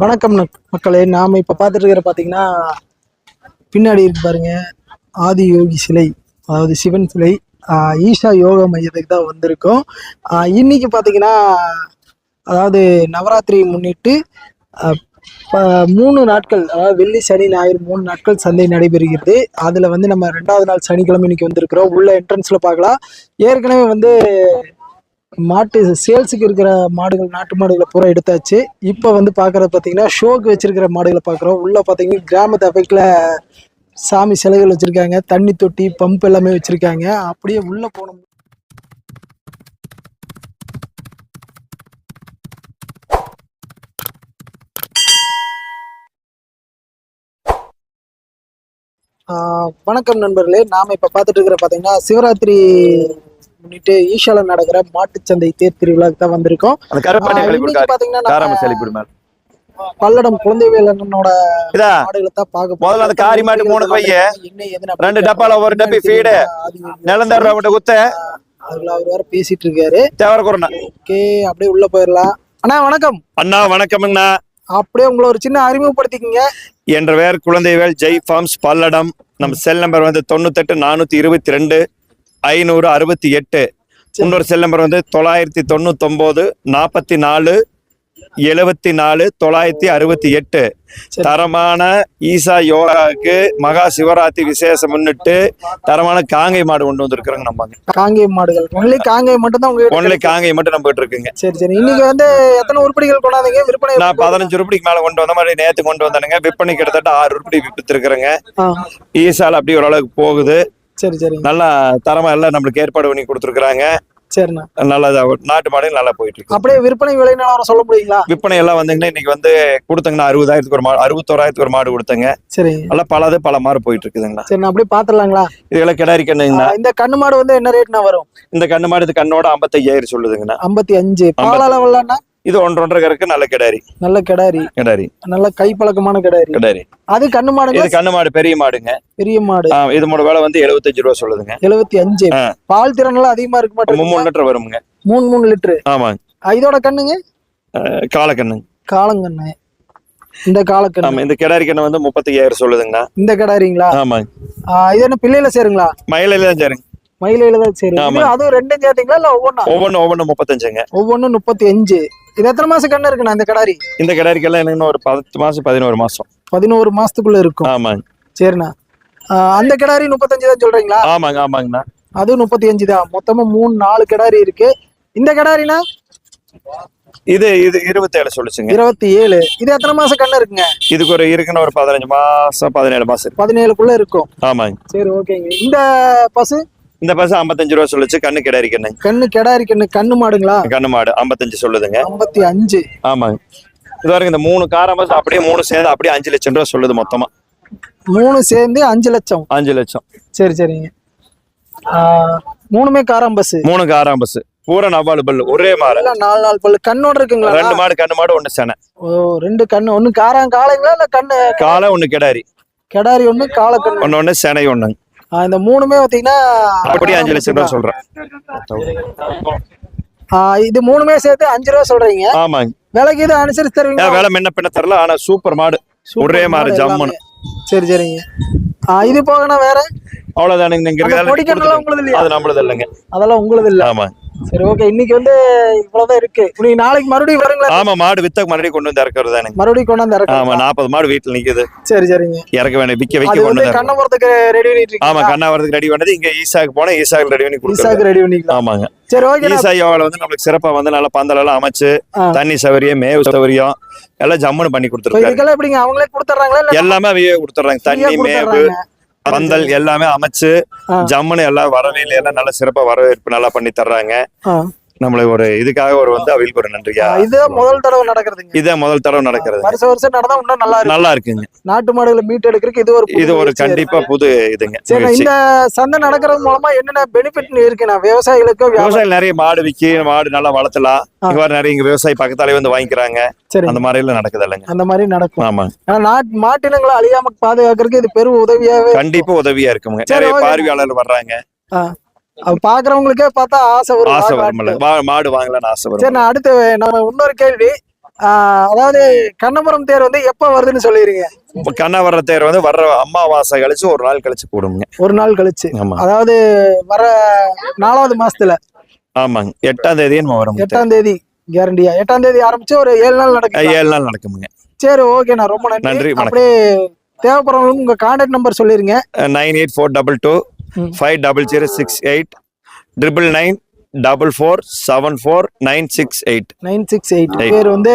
வணக்கம் மக்களே. நாம இப்ப பார்த்துட்டு இருக்கிற பாத்தீங்கன்னா பின்னாடி இருக்கு பாருங்க ஆதி யோகி சிலை. அதாவது சிவன் சிலை. ஈஷா யோக மையத்துக்கு தான் வந்திருக்கோம். இன்னைக்கு பாத்தீங்கன்னா அதாவது நவராத்திரி முன்னிட்டு மூணு நாட்கள் அதாவது வெள்ளி சனி ஞாயிறு மூணு நாட்கள் சந்தை நடைபெறுகிறது. அதுல வந்து நம்ம ரெண்டாவது நாள் சனிக்கிழமை இன்னைக்கு வந்திருக்கிறோம். உள்ள என்ட்ரன்ஸ்ல பார்க்கலாம். ஏற்கனவே வந்து மாட்டு சேல்ஸுக்கு இருக்கிற மாடுகள் நாட்டு மாடுகளை பூரா எடுத்தாச்சு. இப்போ வந்து பார்க்குறது பார்த்தீங்கன்னா ஷோக்கு வச்சிருக்கிற மாடுகளை பார்க்குறோம் உள்ள பார்த்தீங்கன்னா கிராமத்து அஃபெக்டில் சாமி சிலைகள் வச்சிருக்காங்க. தண்ணி தொட்டி பம்ப் எல்லாமே வச்சிருக்காங்க. அப்படியே உள்ள போனோம். ஆஹ் வணக்கம் நண்பர்களே. நாம இப்ப பார்த்துட்டு இருக்கிற பார்த்தீங்கன்னா சிவராத்திரி முன்னிட்டு ஈஷால நடக்கிற மாட்டுச்சந்தை தேர் திருவிழாக்கு தான் வந்திருக்கோம். பாத்தீங்கன்னா பல்லடம் குழந்தைவேல் அண்ணனோட இதா. மாடுகளை தான் பார்க்க முதல்ல அந்த காரி மாட்டு மூணு பைய, ரெண்டு டப்பால ஒரு டப்பி யோகி நிலந்தர விட்டு குத்த. அதுல அவர் வேற பேசிட்டு இருக்காரு. தேவர குரணா ஓகே அப்படியே உள்ள போயிடலாம் அண்ணா வணக்கம். அண்ணா வணக்கம்ண்ணா அப்படியே உங்களை ஒரு சின்ன அறிமுகப்படுத்திக்கங்க. என்ற பேர் குழந்தைவேல் ஜெய் ஃபார்ம்ஸ் பல்லடம். நம்ம செல் நம்பர் வந்து தொண்ணூத்தெட்டு நானூத்தி இருபத்தி ரெண்டு. ஐநூறு அறுபத்தி எட்டு. இன்னொரு செல் நம்பர் வந்து தொள்ளாயிரத்தி தொண்ணூத்தொன்பது நாற்பத்தி நாலு எழுபத்தி நாலு தொள்ளாயிரத்தி அறுபத்தி எட்டு. தரமான ஈசா யோகாவுக்கு மகா சிவராத்திரி விசேஷம் முன்னிட்டு தரமான காங்கை மாடு கொண்டு வந்திருக்கிறோங்க நம்பாங்க காங்கேயம் மாடுகள். ஒன்லி காங்கேயம் மட்டும் தான் ஒன்லி காங்கை மட்டும் நம்ம இருக்குங்க சரி சரி. இன்னைக்கு வந்து எத்தனை உருப்படிகள் கொண்டாந்தீங்க? விற்பனை நான் பதினஞ்சு ரூபாய்க்கு மேல கொண்டு வந்த மாதிரி நேத்து கொண்டு வந்தானுங்க. விற்பனை கிட்டத்தட்ட ஆறு ரூபாய் வித்துருக்குறேங்க ஈசால அப்படி ஓரளவுக்கு போகுது. சரி சரி நல்லா தரமா எல்லாம் நம்மளுக்கு ஏற்பாடு பண்ணி கொடுத்துருக்குறாங்க. சரிண்ணா. நல்லா நாட்டு மாடுகள் நல்லா போயிட்டு இருக்கு அப்படியே விற்பனை விலை நிலவரம் சொல்ல முடியுங்களா? விற்பனை எல்லாம் வந்தீங்கன்னா இன்னைக்கு வந்து கொடுத்தங்கன்னா அறுபதாயிரத்துக்கு ஒரு மாடு அறுபத்தோராயிரத்துக்கு ஒரு மாடு கொடுத்தங்க. சரிங்க. நல்லா பலது பல மாடு போயிட்டு இருக்குதுங்களா சரி அப்படியே பாத்துடலாங்களா இதெல்லாம் கிடாரி கண்ணுங்கண்ணா. இந்த கண்ணு மாடு வந்து என்ன ரேட்னா வரும்? இந்த கண்ணு மாடு இது கண்ணோட ஐம்பத்தையாயிரம் சொல்லுதுங்கண்ணா. ஐம்பத்தி அஞ்சு. பால் அளவுலன்னா இது ஒன்று ஒன்றரை கருக்கு நல்ல கிடாரி. நல்ல கிடாரி. கிடாரி. நல்ல கை பழக்கமான கிடாரி. கிடாரி. அது கண்ணு மாடுங்க? இது கண்ணு மாடு பெரிய மாடுங்க. பெரிய மாடு. இது மூணு வேலை வந்து எழுபத்தஞ்சு ரூபா சொல்லுதுங்க. எழுபத்தி அஞ்சு. பால் திறன் எல்லாம் அதிகமா இருக்க மாட்டேங்குது. மூணு லிட்டர் வருமுங்க. மூணு மூணு லிட்டரு. ஆமாங்க. இதோட கண்ணுங்க? அஹ் காலக்கண்ணு காலங்கண்ணு. இந்த காலக்கண்ணு. இந்த கிடாரி கண்ணு வந்து முப்பத்தையாயிரம் சொல்லுதுங்கண்ணா இந்த கிடாரிங்களா? ஆமாங்க. இது என்ன பிள்ளையில சேருங்களா? மயிலையில தான் சரிங்க. மயிலையில தான் சரி ஆமா. இது அதுவும் ரெண்டும் சேர்த்தீங்களா இல்ல ஒவ்வொன்றா ஒவ்வொன்று ஒவ்வொன்று முப்பத்தஞ்சுங்க. ஒவ்வொன்றும் முப்பத்தி அஞ்சு இது எத்தனை மாசம் கண்ணு இருக்குண்ணா இந்த கிடாரி? இந்த கிடாரிக்கெல்லாம் எனக்கு ஒரு பத்து மாசம் பதினோரு மாசம். பதினோரு மாசத்துக்குள்ள இருக்கும். ஆமாங்க சரிண்ணா. அந்த கிடாரி முப்பத்தஞ்சு தான் சொல்றீங்களா? ஆமாங்க ஆமாங்கண்ணா. அதுவும் முப்பத்தி அஞ்சு தான். மொத்தமா மூணு நாலு கிடாரி இருக்கு. இந்த கிடாரினா? இது இது இருபத்தேழு சொல்லுச்சுங்க. இருபத்தி ஏழு இது எத்தனை மாசம் கண்ணு இருக்குங்க? இதுக்கு ஒரு இருக்குன்னு ஒரு பதினஞ்சு மாசம் பதினேழு மாசம் பதினேழுக்குள்ள இருக்கும். ஆமாங்க. சரி ஓகேங்க. இந்த பசு? இந்த பசு ஐம்பத்தஞ்சு ரூபா சொல்லுச்சு கண்ணு கிடாரி கண்ணுங்க கண்ணு கிடாரி கண்ணு கண்ணு மாடுங்களா? கண்ணு மாடு ஐம்பத்தஞ்சு சொல்லுதுங்க. ஐம்பத்தி அஞ்சு. ஆமாங்க. இது வரைக்கும் இந்த மூணு காரம் பசு அப்படியே மூணு சேர்ந்து அப்படியே அஞ்சு லட்சம் ரூபா சொல்லுது மொத்தமா. மூணு சேர்ந்து அஞ்சு லட்சம். அஞ்சு லட்சம். சரி சரிங்க. மூணுமே காரம் பஸ் மூணு காராம் பஸ் பூரா நவாலு பல்லு ஒரே மாடு. நாலு நாலு பல்லு. கண்ணோட இருக்குங்களா? ரெண்டு மாடு கண்ணு மாடு ஒண்ணு செனை. ஓ ரெண்டு கண்ணு. ஒண்ணு காரம் காளைங்களா இல்ல கண்ணு? காலை ஒண்ணு கிடாரி. கிடாரி ஒண்ணு காளை கண்ணு. ஒண்ணு ஒண்ணு செனை ஒண்ணுங்க. இந்த மூணுமே பாத்தீங்கன்னா அப்படியே அஞ்சு லட்சம் ரூபா சொல்றேன். இது மூணுமே சேர்த்து அஞ்சு ரூபா சொல்றீங்க? ஆமாங்க விலைக்கு இது அனுசரிச்சு தருவீங்க வேலை முன்ன பின்ன தரல ஆனா சூப்பர் மாடு. ஒரே மாடு ஜம்முன்னு. சரி சரிங்க. இது போகனா வேற? அவ்வளவுதானுங்க அது நம்மளது இல்லைங்க. அதெல்லாம் உங்களுது இல்ல. ஆமா. சரி ஓகே இன்னைக்கு வந்து இவ்வளவுதான் இருக்கு. நீங்க நாளைக்கு மறுபடியும் வருங்களா? ஆமா மாடு வித்த மறுபடியும் கொண்டு வந்து இறக்குறது தானுங்க மறுபடியும் கொண்டாந்து ஆமா இறக்கலாம் நாற்பது மாடு வீட்டுல நிக்குது. சரி சரிங்க. இறக்க வேணும் விக்க விக்க கொண்டு வந்து வந்து. கண்ணபுரத்துக்கு ரெடி பண்ணிட்டு ஆமா கண்ணாவரத்துக்கு ரெடி பண்ணது இங்க ஈசாக்கு போனா ஈசாக்கு ரெடி பண்ணி ஈசாக்கு ரெடி பண்ணிக்கலாம். ஆமாங்க. சரி ஓகே ஈசா யோகால வந்து நம்மளுக்கு சிறப்பா வந்து நல்லா பந்தல் எல்லாம் அமைச்சு. தண்ணி சௌகரியம் மேவு சௌகரியம் எல்லாம் ஜம்முன்னு பண்ணி கொடுத்துருக்காரு. இதுக்கெல்லாம் எப்படிங்க? அவங்களே கொடுத்துட்றாங்களா இல்ல எல்லாமே அவையே கொடுத்துட்றாங்க. ஃப்ரீயா தண்ணி மேவு பந்தல் எல்லாமே அமைச்சு. ஜம்முன்னு எல்லாம் வரவேல எல்லாம் நல்லா சிறப்பா வரவேற்பு நல்லா பண்ணி தர்றாங்க. ஆ. நம்மளுக்கு ஒரு இதுக்காக ஒரு வந்து அவைகளுக்கு ஒரு நன்றியா? இதுதான் முதல் தடவை நடக்கிறதுங்க. இதே முதல் தடவை நடக்கிறது. வருஷம் வருஷம் நடந்தா இன்னும் நல்லா நல்லா இருக்குங்க. நாட்டு மாடுகளை மீட் எடுக்கிறதுக்கு இது ஒரு இது ஒரு கண்டிப்பா புது இதுங்க. சரி. இந்த சந்தை நடக்கிறது மூலமா என்னென்ன பெனிஃபிட் இருக்குண்ணா விவசாயிகளுக்கு விவசாயிகள் நிறைய மாடு விக்கி மாடு நல்லா வளர்த்தலாம். வர நிறைய இங்க விவசாயி பக்கத்தாலே வந்து வாங்கிக்கிறாங்க. சரி. அந்த மாதிரி எல்லாம் நடக்குது இல்லைங்க. அந்த மாதிரி நடக்கும். ஆமா ஆனா நாட்டு மாட்டினங்களை அழியாம பாதுகாக்கிறதுக்கு இது பெரும் உதவியாவே கண்டிப்பா உதவியா இருக்குங்க. நிறைய. பார்வையாளர் வர்றாங்க. பாக்குறவங்களுக்கே பார்த்தா ஆசை வரும். ஆசை வரும்ல. மாடு வாங்கலாம்னு ஆசை சரி வரும் நான் அடுத்து நம்ம இன்னொரு கேள்வி. அதாவது கண்ணபுரம் தேர் வந்து எப்ப வருதுன்னு சொல்லிருங்க இப்ப கண்ணா வர்ற தேர் வந்து வர்ற அமாவாசை கழிச்சு ஒரு நாள் கழிச்சு கூடுங்க ஒரு நாள் கழிச்சு. அதாவது வர நாலாவது மாசத்துல. ஆமாங்க. எட்டாம் தேதி வரும். எட்டாம் தேதி கேரண்டியா எட்டாம் தேதி ஆரம்பிச்சு ஒரு ஏழு நாள் நடக்கும் ஏழு நாள் நடக்குமுங்க. சரி ஓகேண்ணா ரொம்ப நன்றி. நன்றி. அப்படியே தேவைப்படுறவங்களுக்கு உங்க கான்டாக்ட் நம்பர் சொல்லிருங்க. Nine eight four double two. Five double zero six eight triple nine double four seven four nine six eight nine six eight. பேர் வந்து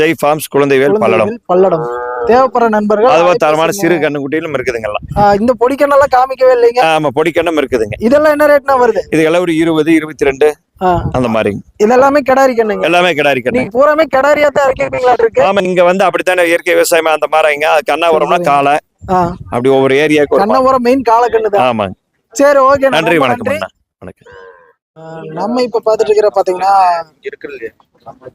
ஜெய் ஃபார்ம்ஸ் குழந்தைவேல் பல்லடம். பல்லடம். தேவைப்படுற நண்பர்கள் அதுவா தரமான. சிறு கண்ணுக்குட்டியிலும் இருக்குதுங்கெல்லாம் ஆஹ் இந்த பொடிக்கண்ணெல்லாம் காமிக்கவே இல்லைங்க. ஆமா பொடிக்கண்ணும் இருக்குதுங்க. இதெல்லாம் என்ன ரேட்னா வருது? இதுக்கெல்லாம் ஒரு இருபது இருபத்தி ரெண்டு அந்த மாதிரிங்க இதெல்லாமே கிடாரி கண்ணுங்க. எல்லாமே கிடாரி கண்ணு. பூராமே கிடாரியா தான் இருக்கீங்களா இருக்கு? ஆமா இங்க வந்து அப்படித்தானே இயற்கை விவசாயம் அந்த மாதிரிங்க. அது கண்ணாபுரம்னா காலை அப்படி ஒவ்வொரு ஏரியாவுக்கு ஒரு கண்ணபுரம் மெயின் காலக்கண்ணு தான் ஆமாங்க. சரி ஓகே நன்றி வணக்கம் அண்ணா. வணக்கம். நம்ம இப்ப பாத்துட்டு இருக்கிற பாத்தீங்கன்னா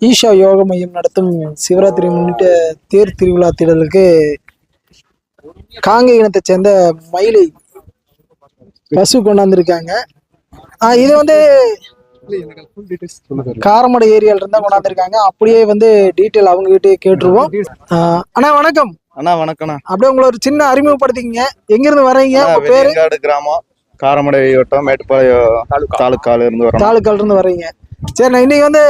ஈஷா யோக மையம் நடத்தும் சிவராத்திரி முன்னிட்டு தேர் திருவிழா திடலுக்கு காங்கை இனத்தை சேர்ந்த மயிலை பசு கொண்டாந்துருக்காங்க. இது வந்து காரமடை ஏரியால இருந்தா கொண்டாந்துருக்காங்க. அப்படியே வந்து டீட்டெயில் அவங்க கிட்டே கேட்டுருவோம் அண்ணா வணக்கம். அண்ணா வணக்கண்ணா அப்படியே உங்களை ஒரு சின்ன அறிமுகப்படுத்திக்கங்க. எங்க இருந்து உங்க பேரு? கிராமம். காரமடை வட்டம் மேட்டுப்பாளையம் தாலுக்கால இருந்து வரோம் தாலுக்கால இருந்து வர்றீங்க சரிண்ணா இன்னைக்கு வந்து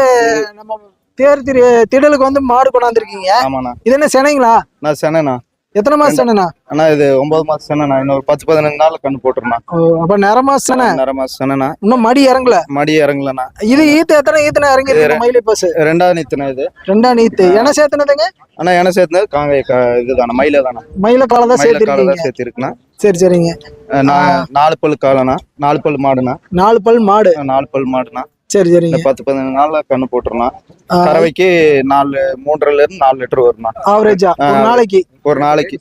நம்ம தேர் திரு திடலுக்கு வந்து மாடு கொண்டாந்துருக்கீங்க. ஆமாண்ணா. இது என்ன சென்னைங்களா? நான் சென்னைண்ணா. எத்தனை மாசம் சென்னைண்ணா அண்ணா இது ஒன்பது மாசம் சென்னைண்ணா இன்னொரு பத்து பதினஞ்சு நாள்ல கண்ணு போட்டுருண்ணா. அப்ப நேர மாசம் சென்னை நேர மாசம் சென்னைண்ணா இன்னும் மடி இறங்கல? மடி இறங்கலண்ணா. இது ஈத்து எத்தனை ஈத்துனா இறங்கி மயிலை பஸ் ரெண்டாவது நித்துனா இது. ரெண்டாம் நீத்து. என்ன சேர்த்துனதுங்க? அண்ணா என்ன சேர்த்தது காங்கை இதுதாண்ணா மயில தானே மயில காலம் தான் மயில காலை தான் சேர்த்திருக்குண்ணா. சரி சரிங்க. நாலு பல் காலண்ணா. நாலு பல் மாடுண்ணா. நாலு பல் மாடு. நாலு பல் மாடுண்ணா. சரி இந்த பத்து பதினஞ்சு நாள்ல கண்ணு போட்டுருலாம் ஆ. கறவைக்கு நாலு மூன்றரைல இருந்து நாலு லிட்டர் வரும்ண்ணா ஆவரேஜா ஒரு நாளைக்கு? ஒரு நாளைக்கு.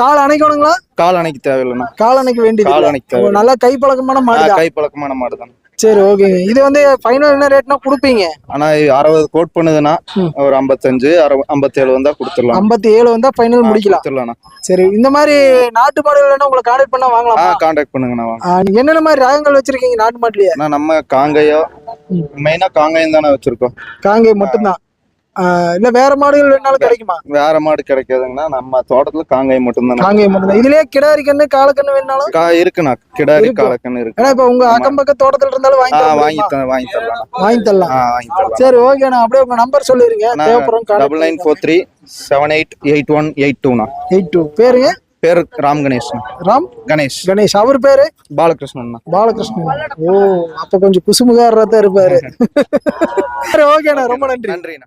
கால் அணைக்கணுங்களா? கால் அணைக்கு தேவையில்லைண்ணா. கால் அணைக்க வேண்டியது கால் இல்ல. அணைக்க நல்லா கை பழக்கமான மாடு கை பழக்கமான மாடு தான் சரி ஓகேங்க இது வந்து ஃபைனல் என்ன ரேட்னா கொடுப்பீங்க? ஆனா அறுபது கோட் பண்ணுதுன்னா. ஒரு ஐம்பத்தஞ்சு அறுபது ஐம்பத்தேழு வந்தா கொடுத்துடலாம். ஐம்பத்தி ஏழு வந்தா ஃபைனல் முடிக்கலாம். சரி இந்த மாதிரி நாட்டு மாடுகள் உங்களை கான்டாக்ட் பண்ணா வாங்கலாமா? கான்டாக்ட் பண்ணுங்கண்ணா என்னென்ன மாதிரி ரகங்கள் வச்சிருக்கீங்க நாட்டு மாட்டுலயே? நம்ம காங்கையோ. மெயினா காங்கையம் தானே வச்சிருக்கோம். காங்கை மட்டும்தான். இல்ல வேற மாடுகள் வேணாலும் கிடைக்குமா? வேற மாடு கிடைக்காதுங்கண்ணா. நம்ம தோட்டத்துல காங்காயம் மட்டும்தானே காங்கை மட்டும்தான். இதுலயே கிடாரி கண்ணு காலக்கண்ணு வேணாலும்? கா இருக்குண்ணா. கிடாரி. காலக்கண்ணு இருக்கு. ஏன்னா இப்ப உங்க அக்கம் பக்கம் தோட்டத்துல இருந்தாலும் வாங்கி வாங்கி வாங்கி தரலாம். வாங்கி தரலாம். சரி ஓகேண்ணா அப்படியே உங்க நம்பர் சொல்லிருங்க. தேவைப்படும் double nine four three seven eight eight one eight டூண்ணா eight two பேருங்க? பேர் ராம் கணேஷ் ராம் கணேஷ். கணேஷ். அவர் பேரு? பாலகிருஷ்ணன் பாலகிருஷ்ணன். ஓ அப்ப கொஞ்சம் குசுமுகாரரா தான் இருப்பாரு. சரி ஓகேண்ணா ரொம்ப நன்றி. நன்றிண்ணா.